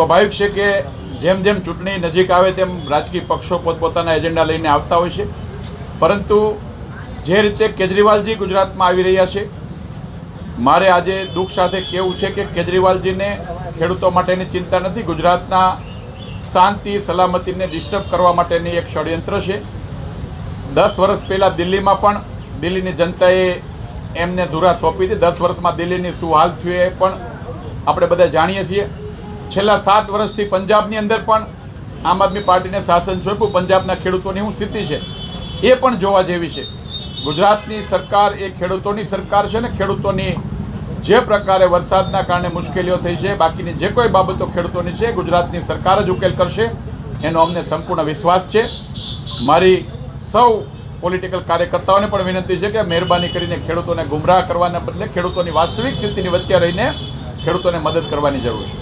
સ્વાભાવિક છે કે જેમ જેમ ચૂંટણી નજીક આવે તેમ રાજકીય પક્ષો પોતપોતાના એજન્ડા લઈને આવતા હોય છે. પરંતુ જે રીતે કેજરીવાલજી ગુજરાતમાં આવી રહ્યા છે, મારે આજે દુઃખ સાથે કહેવું છે કે કેજરીવાલજીને ખેડૂતો માટેની ચિંતા નથી, ગુજરાતના શાંતિ, સલામતીને ડિસ્ટર્બ કરવા માટેની એક ષડયંત્ર છે. દસ વર્ષ પહેલાં દિલ્હીમાં પણ દિલ્હીની જનતાએ એમને ધુરા સોંપી હતી. દસ વર્ષમાં દિલ્હીની શું હાલ થયું એ પણ આપણે બધા જાણીએ છીએ. છેલ્લા સાત વર્ષથી પંજાબની અંદર પણ આમ આદમી પાર્ટીને શાસન સોંપ્યું. પંજાબના ખેડૂતોની શું સ્થિતિ છે? એ પણ જોવા જેવી છે. ગુજરાતની સરકાર એ ખેડૂતોની સરકાર છે ને ખેડૂતોની જે પ્રકારે વરસાદના કારણે મુશ્કેલીઓ થઈ છે, બાકીની જે કોઈ બાબતો ખેડૂતોની છે, ગુજરાતની સરકાર જ ઉકેલ કરશે. એનો અમને સંપૂર્ણ વિશ્વાસ છે. મારી સૌ પોલિટિકલ કાર્યકર્તાઓને પણ વિનંતી છે કે મહેરબાની કરીને ખેડૂતોને ગુમરાહ કરવાના બદલે ખેડૂતોની વાસ્તવિક સ્થિતિની વચ્ચે રહીને ખેડૂતોને મદદ કરવાની જરૂર છે.